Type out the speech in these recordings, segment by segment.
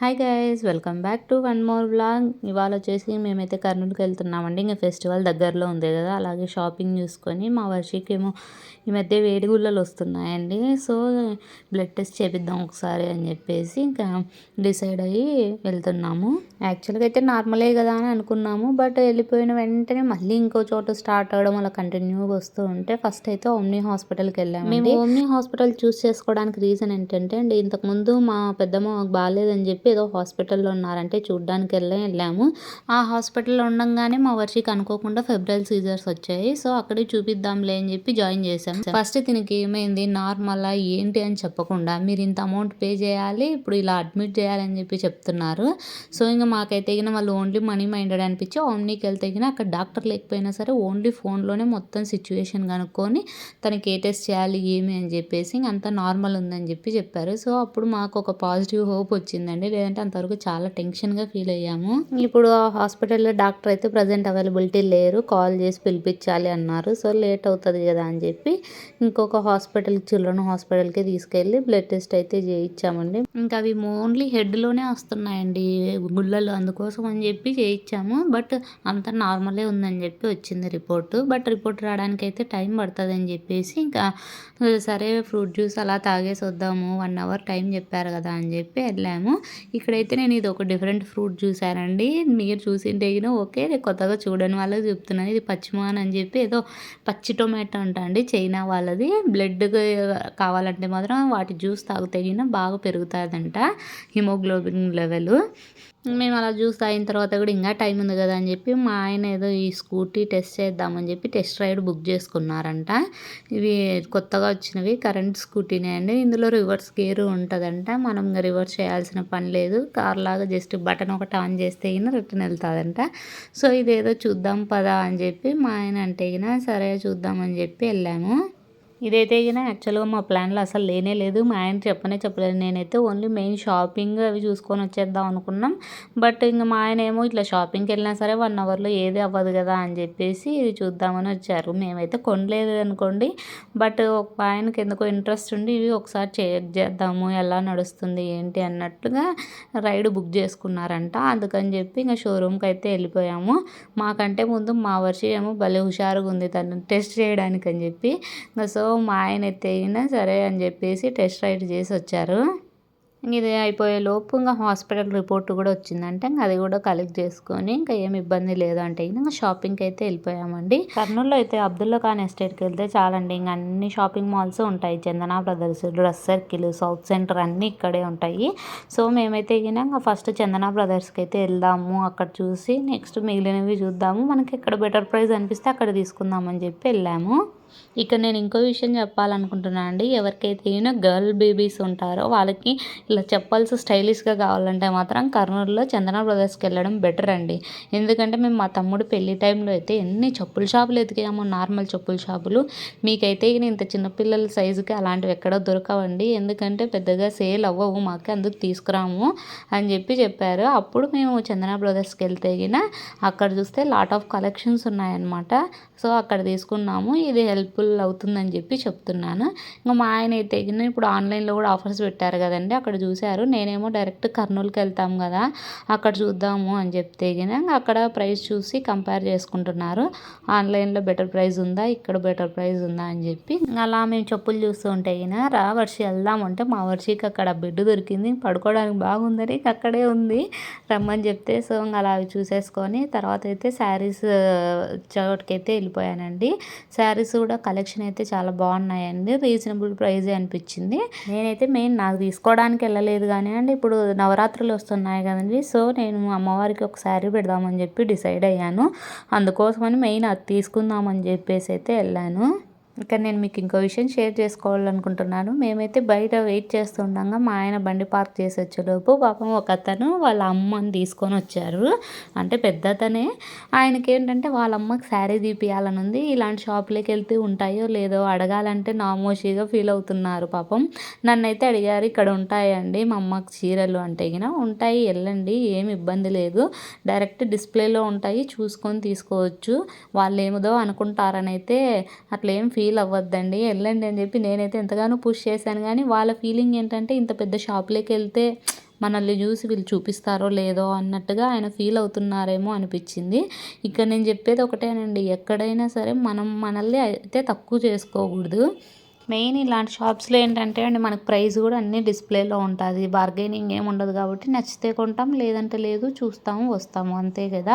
Hi guys welcome back to one more blog ఇవాళ వచ్చేసి మేమైతే కర్నూలుకి వెళ్తున్నామండి. ఇంకా ఫెస్టివల్ దగ్గరలో ఉంది కదా అలాగే షాపింగ్ చూసుకొని మా వర్షికి ఏమో ఈ మధ్య వేడిగుళ్ళలు వస్తున్నాయండి. సో బ్లడ్ టెస్ట్ చేపిద్దాం ఒకసారి అని చెప్పేసి ఇంకా డిసైడ్ అయ్యి వెళ్తున్నాము. యాక్చువల్గా అయితే నార్మలే కదా అని అనుకున్నాము బట్ వెళ్ళిపోయిన వెంటనే మళ్ళీ ఇంకో చోట స్టార్ట్ అవ్వడం అలా కంటిన్యూగా వస్తూ ఉంటే ఫస్ట్ అయితే ఓమ్నీ హాస్పిటల్కి వెళ్ళాము మేము ఓమ్నీ హాస్పిటల్ చూస్ చేసుకోవడానికి రీజన్ ఏంటంటే అండి ఇంతకుముందు మా పెద్దమ్మ బాగాలేదని చెప్పి ఏదో హాస్పిటల్లో ఉన్నారంటే చూడ్డానికి వెళ్ళి వెళ్ళాము. ఆ హాస్పిటల్లో ఉండగానే మా వర్షికి అనుకోకుండా ఫెబ్రల్ సీజర్స్ వచ్చాయి. సో అక్కడే చూపిద్దాంలే అని చెప్పి జాయిన్ చేశాం ఫస్ట్ దీనికి ఏమైంది? నార్మల్ ఏంటి అని చెప్పకుండా మీరు ఇంత అమౌంట్ పే చేయాలి ఇప్పుడు ఇలా అడ్మిట్ చేయాలని చెప్పి చెప్తున్నారు. సో ఇంకా మాకైతే ఇగిన వాళ్ళు ఓన్లీ మనీ మైండెడ్ అనిపించి ఓమ్నీకి వెళ్తే అక్కడ డాక్టర్ లేకపోయినా సరే ఓన్లీ ఫోన్లోనే మొత్తం సిచ్యువేషన్ కనుక్కొని తనకి ఏ టెస్ట్ చేయాలి ఏమి అని చెప్పేసి అంత నార్మల్ ఉందని చెప్పి చెప్పారు. సో అప్పుడు మాకు ఒక పాజిటివ్ హోప్ వచ్చిందండి. లేదంటే అంతవరకు చాలా టెన్షన్గా ఫీల్ అయ్యాము. ఇప్పుడు ఆ హాస్పిటల్లో డాక్టర్ అయితే ప్రజెంట్ అవైలబిలిటీ లేరు. కాల్ చేసి పిలిపించాలి అన్నారు. సో లేట్ అవుతుంది కదా అని చెప్పి ఇంకొక హాస్పిటల్ చిల్డ్రన్ హాస్పిటల్కి తీసుకెళ్ళి బ్లడ్ టెస్ట్ అయితే చేయించామండి ఇంకా అవి ఓన్లీ హెడ్లోనే వస్తున్నాయండి గుళ్ళలు అందుకోసం అని చెప్పి చేయించాము బట్ అంత నార్మలే ఉందని చెప్పి వచ్చింది రిపోర్ట్. బట్ రిపోర్ట్ రావడానికి అయితే టైం పడుతుంది అని చెప్పేసి ఇంకా సరే ఫ్రూట్ జ్యూస్ అలా తాగేసి వద్దాము వన్ అవర్ టైం చెప్పారు కదా అని చెప్పి వెళ్ళాము. ఇక్కడైతే నేను ఇది ఒక డిఫరెంట్ ఫ్రూట్ చూసానండి మీరు చూసింటే ఓకే కొత్తగా చూడని వాళ్ళకి చెప్తున్నాను. ఇది పచ్చిమాన్ అని చెప్పి ఏదో పచ్చి టొమాటో అంట అండి చైనా వాళ్ళది. బ్లడ్ కావాలంటే మాత్రం వాటి జ్యూస్ తాగితే బాగా పెరుగుతుందంట హిమోగ్లోబిన్ లెవెల్ మేము అలా జ్యూస్ తాగిన తర్వాత కూడా ఇంకా టైం ఉంది కదా అని చెప్పి మా ఆయన ఏదో ఈ స్కూటీ టెస్ట్ చేద్దామని చెప్పి టెస్ట్ రైడ్ బుక్ చేసుకున్నారంట. ఇవి కొత్తగా వచ్చినవి కరెంట్ స్కూటీనే అండి. ఇందులో రివర్స్ గేర్ ఉంటుందంట. మనం రివర్స్ చేయాల్సిన పని లేదు. కార్ లాగా జస్ట్ బటన్ ఒకటి ఆన్ చేస్తే అయినా రిటర్న్ వెళ్తుందంట. సో ఇదేదో చూద్దాం పదా అని చెప్పి మా ఆయన అంటే సరే చూద్దామని చెప్పి వెళ్ళాము. ఇదైతే గిన యాక్చువల్గా మా ప్లాన్లో అసలు లేనే లేదు. మా ఆయన చెప్పనే చెప్పలేదు. నేనైతే ఓన్లీ మెయిన్ షాపింగ్ అవి చూసుకొని వచ్చేద్దాం అనుకున్నాం. బట్ ఇంకా మా ఆయన ఏమో ఇట్లా షాపింగ్కి వెళ్ళినా సరే వన్ అవర్లో ఏది అవ్వదు కదా అని చెప్పేసి ఇది చూద్దామని వచ్చారు. మేమైతే కొనలేదు అనుకోండి. బట్ ఒక ఆయనకి ఎందుకో ఇంట్రెస్ట్ ఉండి ఇవి ఒకసారి చెక్ చేద్దాము. ఎలా నడుస్తుంది ఏంటి అన్నట్టుగా రైడ్ బుక్ చేసుకున్నారంట. అందుకని చెప్పి ఇంకా షోరూమ్కి అయితే వెళ్ళిపోయాము. మాకంటే ముందు మా వర్షి ఏమో భలే హుషారుగా ఉంది తను. టెస్ట్ చేయడానికి అని చెప్పి సో మా ఆయన ఎత్తైనా సరే అని చెప్పేసి టెస్ట్ రైడ్ చేసి వచ్చారు. ఇది అయిపోయే లోపు ఇంకా హాస్పిటల్ రిపోర్ట్ కూడా వచ్చిందంటే. ఇంకా అది కూడా కలెక్ట్ చేసుకొని ఇంకా ఏమి ఇబ్బంది లేదు అంటే ఇంకా షాపింగ్కి అయితే వెళ్ళిపోయామండి. కర్నూలులో అయితే అబ్దుల్లా ఖాన్ ఎస్టేట్కి వెళ్తే చాలండి. ఇంకా అన్ని షాపింగ్ మాల్స్ ఉంటాయి. Chandana brothers dress circle south centre అన్నీ ఇక్కడే ఉంటాయి. సో మేమైతే ఇంకా ఫస్ట్ చందనా బ్రదర్స్కి అయితే వెళ్దాము. అక్కడ చూసి నెక్స్ట్ మిగిలినవి చూద్దాము. మనకి ఎక్కడ బెటర్ ప్రైస్ అనిపిస్తే అక్కడ తీసుకుందామని చెప్పి వెళ్ళాము. ఇక్కడ నేను ఇంకో విషయం చెప్పాలనుకుంటున్నాను అండి. ఎవరికైతే అయినా గర్ల్ బేబీస్ ఉంటారో వాళ్ళకి ఇలా చెప్పల్స్ స్టైలిష్గా కావాలంటే మాత్రం కర్నూలులో చందన బ్రదర్స్కి వెళ్ళడం బెటర్ అండి. ఎందుకంటే మేము మా తమ్ముడు పెళ్ళి టైంలో అయితే ఎన్ని చెప్పుల షాపులు ఎతికాము నార్మల్ చెప్పుల షాపులు. మీకైతే ఇంత చిన్నపిల్లల సైజుకి అలాంటివి ఎక్కడో దొరకవండి. ఎందుకంటే పెద్దగా సేల్ అవ్వవు మాకు అందుకు తీసుకురాము అని చెప్పి చెప్పారు. అప్పుడు మేము చందన బ్రదర్స్కి వెళ్తే అక్కడ చూస్తే లాట్ ఆఫ్ కలెక్షన్స్ ఉన్నాయన్నమాట. సో అక్కడ తీసుకున్నాము. ఇది హెల్ప్ఫుల్ అవుతుందని చెప్పి చెప్తున్నాను. ఇంకా మా ఆయన అయితే ఇప్పుడు ఆన్లైన్లో కూడా ఆఫర్స్ పెట్టారు కదండి అక్కడ చూశారు. నేనేమో డైరెక్ట్ కర్నూలుకి వెళ్తాం కదా అక్కడ చూద్దాము అని చెప్తే అక్కడ ప్రైస్ చూసి కంపేర్ చేసుకుంటున్నారు. ఆన్లైన్లో బెటర్ ప్రైస్ ఉందా ఇక్కడ బెటర్ ప్రైస్ ఉందా అని చెప్పి అలా మేము చెప్పులు చూస్తూ ఉంటే రా వర్షి వెళ్దామంటే మా వర్షికి అక్కడ బెడ్ దొరికింది పడుకోవడానికి బాగుందని అక్కడే ఉంది రమ్మని చెప్తే. సో అలా అవి చూసేసుకొని తర్వాత అయితే శారీస్ చోటుకైతే వెళ్ళిపోయానండి. శారీస్ కూడా కలెక్షన్ అయితే చాలా బాగున్నాయండి. రీజనబుల్ ప్రైజే అనిపించింది. నేనైతే మెయిన్ నాకు తీసుకోవడానికి వెళ్ళలేదు కానీ అండి ఇప్పుడు నవరాత్రులు వస్తున్నాయి కదండి. సో నేను అమ్మవారికి ఒక శారీ పెడదామని చెప్పి డిసైడ్ అయ్యాను. అందుకోసమని మెయిన్ అది తీసుకుందామని చెప్పేసి అయితే వెళ్ళాను. ఇక్కడ నేను మీకు ఇంకో విషయం షేర్ చేసుకోవాలనుకుంటున్నాను. మేమైతే బయట వెయిట్ చేస్తుండగా మా ఆయన బండి పార్క్ చేసి వచ్చేలోపు పాపం ఒక అతను వాళ్ళ అమ్మని తీసుకొని వచ్చారు. అంటే పెద్ద అతనే. ఆయనకి ఏంటంటే వాళ్ళ అమ్మకి శారీ తీపియాలని ఉంది. ఇలాంటి షాప్లోకి వెళ్తే ఉంటాయో లేదో అడగాలంటే నామోషిగా ఫీల్ అవుతున్నారు పాపం. నన్నైతే అడిగారు ఇక్కడ ఉంటాయండి మా అమ్మకి చీరలు అంటే గిన ఉంటాయి వెళ్ళండి ఏమి ఇబ్బంది లేదు. డైరెక్ట్ డిస్ప్లేలో ఉంటాయి చూసుకొని తీసుకోవచ్చు. వాళ్ళు ఏమిదో అనుకుంటారని అయితే అట్లా ఏం ఫీల్ ఫీల్ అవ్వద్దండి. వెళ్ళండి అని చెప్పి నేనైతే ఎంతగానో పుష్ చేశాను. కానీ వాళ్ళ ఫీలింగ్ ఏంటంటే ఇంత పెద్ద షాప్లోకి వెళ్తే మనల్ని చూసి వీళ్ళు చూపిస్తారో లేదో అన్నట్టుగా ఆయన ఫీల్ అవుతున్నారేమో అనిపించింది. ఇక్కడ నేను చెప్పేది ఒకటేనండి. ఎక్కడైనా సరే మనం మనల్ని అయితే తక్కువ చేసుకోకూడదు. మెయిన్ ఇలాంటి షాప్స్లో ఏంటంటే అండి మనకు ప్రైస్ కూడా అన్నీ డిస్ప్లేలో ఉంటుంది. బార్గెనింగ్ ఏమి ఉండదు కాబట్టి నచ్చితే కొంటాం లేదంటే లేదు చూస్తాము వస్తాము అంతే కదా.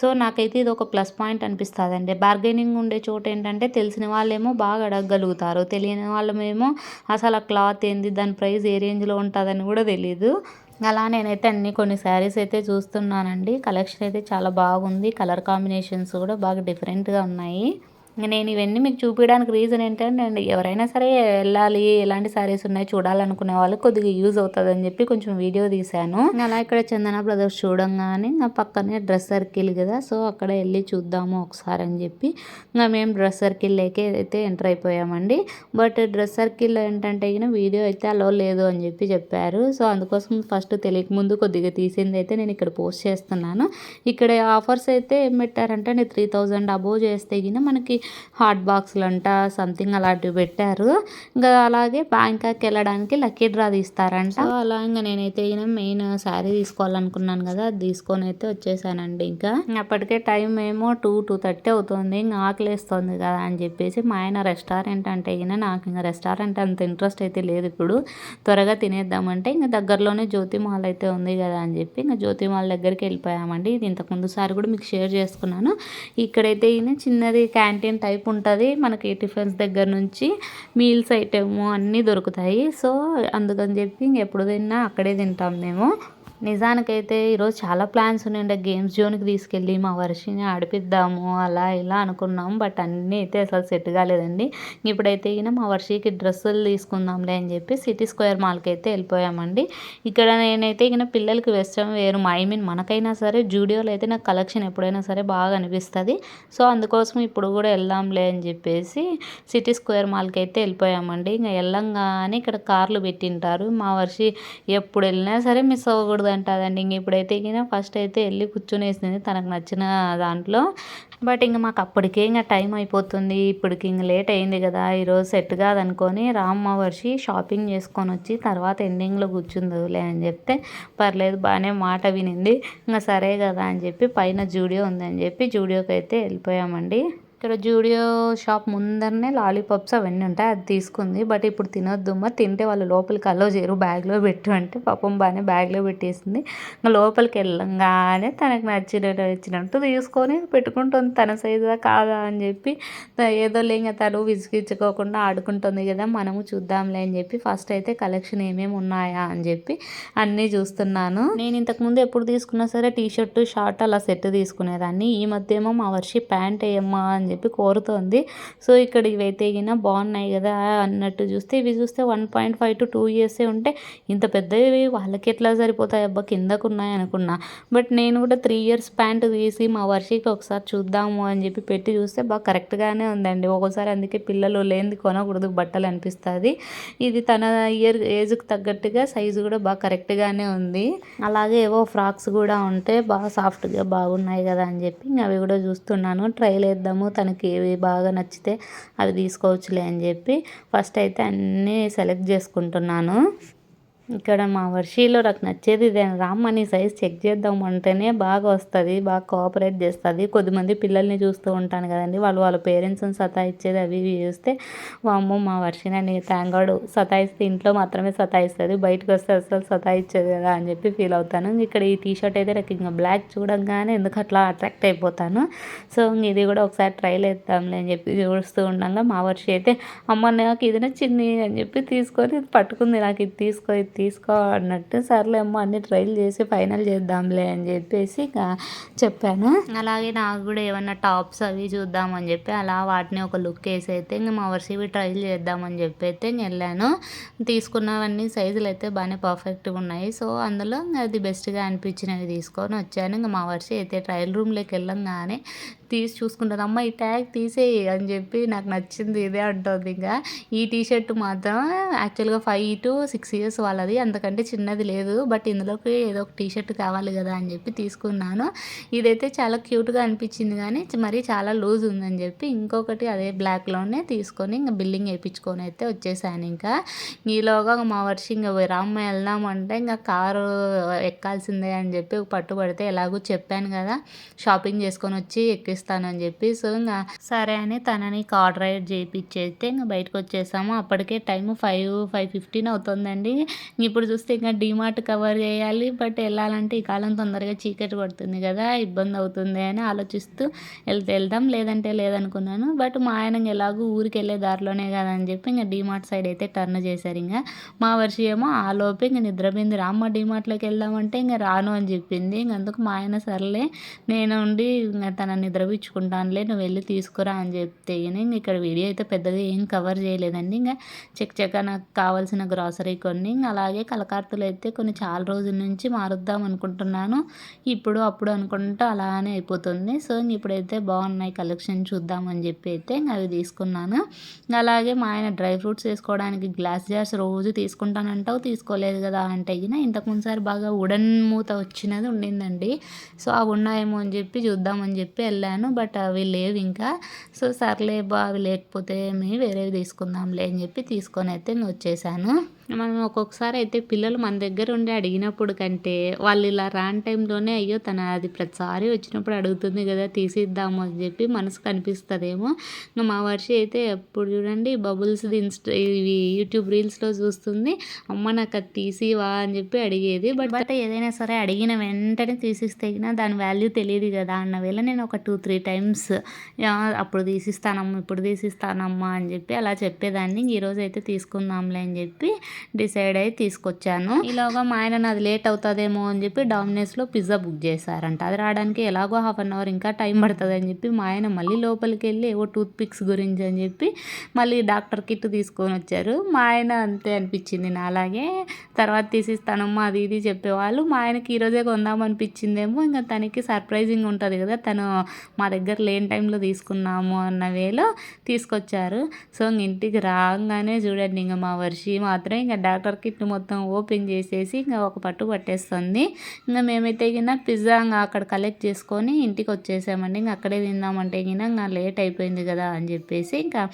సో నాకైతే ఇది ఒక ప్లస్ పాయింట్ అనిపిస్తుంది అండి బార్గెనింగ్ ఉండే చోట ఏంటంటే తెలిసిన వాళ్ళేమో బాగా అడగగలుగుతారు. తెలియని వాళ్ళమేమో అసలు ఆ క్లాత్ ఏంది దాని ప్రైస్ ఏ రేంజ్లో ఉంటుందని కూడా తెలియదు అలా నేనైతే అన్ని కొన్ని శారీస్ అయితే చూస్తున్నానండి. కలెక్షన్ అయితే చాలా బాగుంది. కలర్ కాంబినేషన్స్ కూడా బాగా డిఫరెంట్గా ఉన్నాయి. నేను ఇవన్నీ మీకు చూపించడానికి రీజన్ ఏంటంటే ఎవరైనా సరే వెళ్ళాలి ఎలాంటి సారీస్ ఉన్నాయి చూడాలనుకునే వాళ్ళు కొద్దిగా యూజ్ అవుతుంది అని చెప్పి కొంచెం వీడియో తీశాను. అలా ఇక్కడ చందన బ్రదర్స్ చూడంగానే నా పక్కనే డ్రెస్ సర్కిల్ కదా సో అక్కడ వెళ్ళి చూద్దాము ఒకసారి అని చెప్పి ఇంకా మేము డ్రెస్ సర్కిల్లోకి అయితే ఎంటర్ అయిపోయామండి. బట్ డ్రెస్ సర్కిల్ ఏంటంటే ఇక వీడియో అయితే అలో లేదు అని చెప్పి చెప్పారు. సో అందుకోసం ఫస్ట్ తెలియక ముందు కొద్దిగా తీసింది అయితే నేను ఇక్కడ పోస్ట్ చేస్తున్నాను. ఇక్కడ ఆఫర్స్ అయితే ఏం పెట్టారంటే నేను త్రీ థౌజండ్ అబోవ్ చేస్తే గిన మనకి హాట్ బాక్సులు అంట సంథింగ్ అలాంటివి పెట్టారు. ఇంకా అలాగే బ్యాంకాక్ వెళ్ళడానికి లక్కీ డ్రా తీస్తారంట. అలా ఇంకా నేనైతే మెయిన్ శారీ తీసుకోవాలనుకున్నాను కదా అది తీసుకొని అయితే వచ్చేసానండి ఇంకా. అప్పటికే టైం ఏమో టూ టూ థర్టీ అవుతుంది ఇంకా ఆకలేస్తుంది కదా అని చెప్పేసి మా ఆయన రెస్టారెంట్ అంటే అయినా నాకు ఇంకా రెస్టారెంట్ అంత ఇంట్రెస్ట్ అయితే లేదు ఇప్పుడు. త్వరగా తినేద్దామంటే ఇంకా దగ్గరలోనే జ్యోతి మాల్ అయితే ఉంది కదా అని చెప్పి ఇంకా జ్యోతి మాల్ దగ్గరికి వెళ్ళిపోయామండి. ఇది ఇంతకుముందు సారి కూడా మీకు షేర్ చేసుకున్నాను. ఇక్కడైతే ఈయన చిన్నది క్యాంటీన్ టైప్ ఉంటుంది? మనకి టిఫిన్స్ దగ్గర నుంచి మీల్స్ ఐటెము అన్నీ దొరుకుతాయి. సో అందుకని చెప్పి ఇంకెప్పుడు తిన్నా అక్కడే తింటాం మేము. నిజానికైతే ఈరోజు చాలా ప్లాన్స్ ఉన్నాయండి. గేమ్స్ జోన్కి తీసుకెళ్ళి మా వర్షిని ఆడిపిద్దాము అలా ఇలా అనుకున్నాం. బట్ అన్నీ అయితే అసలు సెట్ కాలేదండి. ఇప్పుడైతే ఈయన మా వర్షికి డ్రెస్సులు తీసుకుందాంలే అని చెప్పి సిటీ స్క్వేర్ మాల్కి అయితే వెళ్ళిపోయామండి. ఇక్కడ నేనైతే ఈయన పిల్లలకి వెస్ట్రన్ వేరు. ఐ మీన్ మనకైనా సరే జూడియోలో అయితే నాకు కలెక్షన్ ఎప్పుడైనా సరే బాగా అనిపిస్తుంది. సో అందుకోసం ఇప్పుడు కూడా వెళ్దాంలే అని చెప్పేసి సిటీ స్క్వేర్ మాల్కి అయితే వెళ్ళిపోయామండి. ఇంకా వెళ్ళంగానే ఇక్కడ కార్లు పెట్టింటారు. మా వర్షి ఎప్పుడు వెళ్ళినా సరే మిస్ అవ్వకూడదు అంటుందండి ఇంక ఇప్పుడైతే ఇక ఫస్ట్ అయితే వెళ్ళి కూర్చునేసింది తనకు నచ్చిన దాంట్లో. బట్ ఇంక మాకు అప్పటికే ఇంకా టైం అయిపోతుంది. ఇప్పటికి ఇంక లేట్ అయింది కదా. ఈరోజు సెట్ కాదనుకొని రామ్మ వర్షి షాపింగ్ చేసుకొని వచ్చి తర్వాత ఎండింగ్లో కూర్చుందిలే అని చెప్తే పర్లేదు బాగానే మాట వినింది. ఇంకా సరే కదా అని చెప్పి పైన జూడియో ఉందని చెప్పి జూడియోకి అయితే వెళ్ళిపోయామండి. ఇక్కడ జూడియో షాప్ ముందరనే లాలీపాప్స్ అవన్నీ ఉంటాయి అది తీసుకుంది. బట్ ఇప్పుడు తినొద్దుమ్మా తింటే వాళ్ళు లోపలికి అలో చేయరు. బ్యాగ్లో పెట్టు అంటే పాపం బాగానే బ్యాగ్లో పెట్టేసింది. ఇంకా లోపలికి వెళ్ళంగానే తనకు నచ్చినట్టు ఇచ్చినట్టు తీసుకొని పెట్టుకుంటుంది. తన సైజా కాదా అని చెప్పి ఏదో లేక తను విసిగించుకోకుండా ఆడుకుంటుంది కదా మనము చూద్దాంలే అని చెప్పి ఫస్ట్ అయితే కలెక్షన్ ఏమేమి ఉన్నాయా అని చెప్పి అన్నీ చూస్తున్నాను. నేను ఇంతకుముందు ఎప్పుడు తీసుకున్నా సరే టీ షర్ట్ షార్ట్ అలా సెట్ తీసుకునేదాన్ని. ఈ మధ్య ఏమో మా వర్షి ప్యాంట్ వేయమ్మా అని చెప్పి కోరుతోంది. సో ఇక్కడ ఇవైతే గిన బాగున్నాయి కదా అన్నట్టు చూస్తే ఇవి చూస్తే one point five to two ఇయర్సే ఉంటే ఇంత పెద్దవి వాళ్ళకి ఎట్లా సరిపోతాయి? అబ్బా కిందకు ఉన్నాయి అనుకున్నా. బట్ నేను కూడా త్రీ ఇయర్స్ ప్యాంట్ తీసి మా వర్షికి ఒకసారి చూద్దాము అని చెప్పి పెట్టి చూస్తే బాగా కరెక్ట్గానే ఉందండి. ఒక్కోసారి అందుకే పిల్లలు లేనిది కొనకూడదు బట్టలు అనిపిస్తుంది. ఇది తన ఇయర్ ఏజ్కి తగ్గట్టుగా సైజు కూడా బాగా కరెక్ట్గానే ఉంది. అలాగే ఏవో ఫ్రాక్స్ కూడా ఉంటే బాగా సాఫ్ట్గా బాగున్నాయి కదా అని చెప్పి అవి కూడా చూస్తున్నాను. ట్రైల్ వేద్దాము తనకి ఏవి బాగా నచ్చితే అవి తీసుకోవచ్చులే అని చెప్పి ఫస్ట్ అయితే అన్నీ సెలెక్ట్ చేసుకుంటున్నాను. ఇక్కడ మా వర్షీలో నాకు నచ్చేది ఇదే రామ్మని సైజ్ చెక్ చేద్దాం అంటేనే బాగా వస్తుంది బాగా కోఆపరేట్ చేస్తుంది. కొద్దిమంది పిల్లల్ని చూస్తూ ఉంటాను కదండి. వాళ్ళు వాళ్ళ పేరెంట్స్ని సతాయిచ్చేది అవి ఇవి చూస్తే అమ్మ మా వర్షినని తాంగాడు సతాయిస్తే ఇంట్లో మాత్రమే సతాయిస్తుంది బయటకు వస్తే అసలు సతాయిచ్చేది కదా అని చెప్పి ఫీల్ అవుతాను. ఇక్కడ ఈ టీషర్ట్ అయితే నాకు ఇంకా బ్లాక్ చూడంగానే ఎందుకు అట్లా అట్రాక్ట్ అయిపోతాను. సో ఇది కూడా ఒకసారి ట్రైల్ వేద్దాంలే అని చెప్పి చూస్తూ ఉండగా మా వర్షి అయితే అమ్మ నాకు ఇది నచ్చింది అని చెప్పి తీసుకొని పట్టుకుంది నాకు ఇది తీసుకొని తీసుకో అన్నట్టు సర్లేమ్మో అన్ని ట్రైల్ చేసి ఫైనల్ చేద్దాంలే అని చెప్పేసి చెప్పాను. అలాగే నాకు కూడా ఏమన్నా టాప్స్ అవి చూద్దామని చెప్పి అలా వాటిని ఒక లుక్ వేసి అయితే ఇంకా మా వర్షివి ట్రైల్ చేద్దామని చెప్పి అయితే వెళ్ళాను. తీసుకున్నవన్నీ సైజులు అయితే బాగానే పర్ఫెక్ట్గా ఉన్నాయి. సో అందులో అది బెస్ట్గా అనిపించినవి తీసుకొని వచ్చాను. ఇంకా మా వర్షి అయితే ట్రయల్ రూమ్లోకి వెళ్ళంగానే తీసి చూసుకుంటుంది అమ్మ ఈ ట్యాగ్ తీసేయి అని చెప్పి నాకు నచ్చింది ఇదే అంటుంది ఇంకా. ఈ టీషర్ట్ మాత్రం యాక్చువల్గా ఫైవ్ టు సిక్స్ ఇయర్స్ వాళ్ళది. అంతకంటే చిన్నది లేదు. బట్ ఇందులోకి ఏదో ఒక టీ షర్ట్ కావాలి కదా అని చెప్పి తీసుకున్నాను. ఇదైతే చాలా క్యూట్గా అనిపించింది కానీ మరీ చాలా లూజ్ ఉందని చెప్పి ఇంకొకటి అదే బ్లాక్లోనే తీసుకొని ఇంకా బిల్లింగ్ వేయించుకొని అయితే వచ్చేసాను ఇంకా. ఈలోగా మా వర్షి ఇంకా రామ్మ వెళ్దామంటే ఇంకా కారు ఎక్కాల్సిందే అని చెప్పి పట్టుబడితే ఎలాగో చెప్పాను కదా. షాపింగ్ చేసుకొని వచ్చి ఎక్కిస్తాను చేస్తానని చెప్పి సో ఇంకా సరే అని తనని కార్ రైడ్ చేయించేస్తే ఇంకా బయటకు వచ్చేసాము అప్పటికే టైం ఫైవ్ ఫైవ్ ఫిఫ్టీన్ అవుతుందండి. ఇప్పుడు చూస్తే ఇంకా డిమార్ట్ కవర్ చేయాలి బట్ వెళ్ళాలంటే ఈ కాలం తొందరగా చీకటి పడుతుంది కదా ఇబ్బంది అవుతుంది అని ఆలోచిస్తూ వెళ్తే వెళ్దాం లేదంటే లేదనుకున్నాను. బట్ మా ఆయన ఎలాగో ఊరికి వెళ్ళే దారిలోనే కదా అని చెప్పి ఇంకా డిమార్ట్ సైడ్ అయితే టర్న్ చేశారు ఇంకా. మా వర్షి ఏమో ఆ లోపే ఇంక నిద్రపోయింది. రామ్మ డిమార్ట్లోకి వెళ్దామంటే ఇంకా రాను అని చెప్పింది. ఇంక అందుకు మా ఆయన సర్లే నేను ఉండి ఇంకా తన నిద్ర నిద్రపించుకుంటానులే నువ్వు వెళ్ళి తీసుకురా అని చెప్తే ఇంక ఇక్కడ వీడియో అయితే పెద్దగా ఏం కవర్ చేయలేదండి. ఇంకా చెక్ చెక్క నాకు కావాల్సిన గ్రాసరీ కొన్ని అలాగే కలకార్తులు అయితే కొన్ని చాలా రోజుల నుంచి మారుద్దాం అనుకుంటున్నాను. ఇప్పుడు అప్పుడు అనుకుంటూ అలానే అయిపోతుంది. సో ఇప్పుడైతే బాగున్నాయి కలెక్షన్ చూద్దామని చెప్పి అయితే అవి తీసుకున్నాను. అలాగే మా ఆయన డ్రై ఫ్రూట్స్ వేసుకోవడానికి గ్లాస్ జార్స్ రోజు తీసుకుంటానంటావు? తీసుకోలేదు కదా అంటే ఇంతకు ఇంతకుముందుసారి బాగా ఉడన్ మూత వచ్చినది ఉండిందండి. సో అవి ఉన్నాయేమో అని చెప్పి చూద్దామని చెప్పి వెళ్ళాను. బట్ అవి లేవు ఇంకా. సో సర్లే బా అవి లేకపోతే మేము వేరేవి తీసుకుందాంలే అని చెప్పి తీసుకొని అయితే వచ్చేసాను. మనం ఒక్కొక్కసారి అయితే పిల్లలు మన దగ్గర ఉండి అడిగినప్పుడు కంటే వాళ్ళు ఇలా రాని టైంలోనే అయ్యో తన అది ప్రతిసారి వచ్చినప్పుడు అడుగుతుంది కదా తీసిద్దాము అని చెప్పి మనసు కనిపిస్తుందేమో మా వర్ష అయితే ఎప్పుడు చూడండి బబుల్స్ ఇన్స్టా ఇవి యూట్యూబ్ రీల్స్లో చూస్తుంది. అమ్మ నాకు అది తీసివా అని చెప్పి అడిగేది. బట్ బట్ ఏదైనా సరే అడిగిన వెంటనే తీసిస్తేగినా దాని వాల్యూ తెలియదు కదా అన్న వేళ నేను ఒక టూ త్రీ టైమ్స్ అప్పుడు తీసిస్తానమ్మా ఇప్పుడు తీసిస్తానమ్మా అని చెప్పి అలా చెప్పేదాన్ని. ఈరోజు అయితే తీసుకుందాంలే అని చెప్పి డిసైడ్ అయ్యి తీసుకొచ్చాను. ఇలాగా మా ఆయన అది లేట్ అవుతుందేమో అని చెప్పి డామినేస్లో పిజ్జా బుక్ చేశారంట. అది రావడానికి ఎలాగో హాఫ్ అన్ అవర్ ఇంకా టైం పడుతుంది అని చెప్పి మా ఆయన మళ్ళీ లోపలికి వెళ్ళి ఏవో టూత్ పిక్స్ గురించి అని చెప్పి మళ్ళీ డాక్టర్ కిట్ తీసుకొని వచ్చారు. మా ఆయన అంతే అనిపించింది నా అలాగే తర్వాత తీసిస్తానమ్మా అది ఇది చెప్పేవాళ్ళు. మా ఆయనకి ఈరోజే కొందామనిపించిందేమో ఇంకా తనకి సర్ప్రైజింగ్ ఉంటుంది కదా తను మా దగ్గర లేని టైంలో తీసుకున్నాము అన్న వేలో తీసుకొచ్చారు. సో ఇంటికి రాగానే చూడండి ఇంకా మా వర్షి మాత్రం ఇంకా డాక్టర్ కిట్ మొత్తం ఓపెన్ చేసేసి ఇంకా ఒక పట్టు పట్టేస్తుంది. ఇంకా మేమైతే కింద పిజ్జా ఇంకా అక్కడ కలెక్ట్ చేసుకొని ఇంటికి వచ్చేసామండి. ఇంకా అక్కడే తిందామంటే కింద ఇంకా లేట్ అయిపోయింది కదా అని చెప్పేసి ఇంకా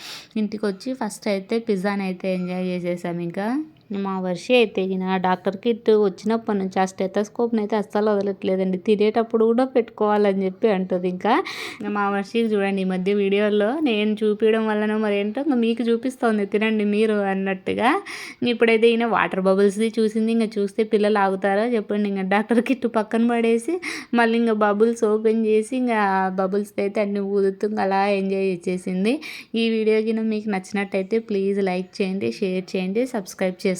ఇంటికి వచ్చి ఫస్ట్ అయితే పిజ్జాని అయితే ఎంజాయ్ చేసేసాం ఇంకా. మా వర్షి అయితే ఈయన డాక్టర్ కిట్ వచ్చినప్పటి నుంచి ఆ స్టెథోస్కోప్ని అయితే అస్సలు వదలట్లేదండి. తినేటప్పుడు కూడా పెట్టుకోవాలని చెప్పి అంటుంది ఇంకా. మా వర్షికి చూడండి ఈ మధ్య వీడియోలో నేను చూపించడం వలన మరి ఏంటో మీకు చూపిస్తోంది. తినండి మీరు అన్నట్టుగా. ఇప్పుడైతే ఈయన వాటర్ బబుల్స్ది చూసింది. ఇంకా చూస్తే పిల్లలు ఆగుతారో చెప్పండి. ఇంకా డాక్టర్ కిట్ పక్కన పడేసి మళ్ళీ ఇంకా బబుల్స్ ఓపెన్ చేసి ఇంకా బబుల్స్ అయితే అన్ని ఊదుతూ అలా ఎంజాయ్ చేసేసింది ఈ వీడియో కింద మీకు నచ్చినట్టయితే ప్లీజ్ లైక్ చేయండి షేర్ చేయండి సబ్స్క్రైబ్ చేసుకోండి.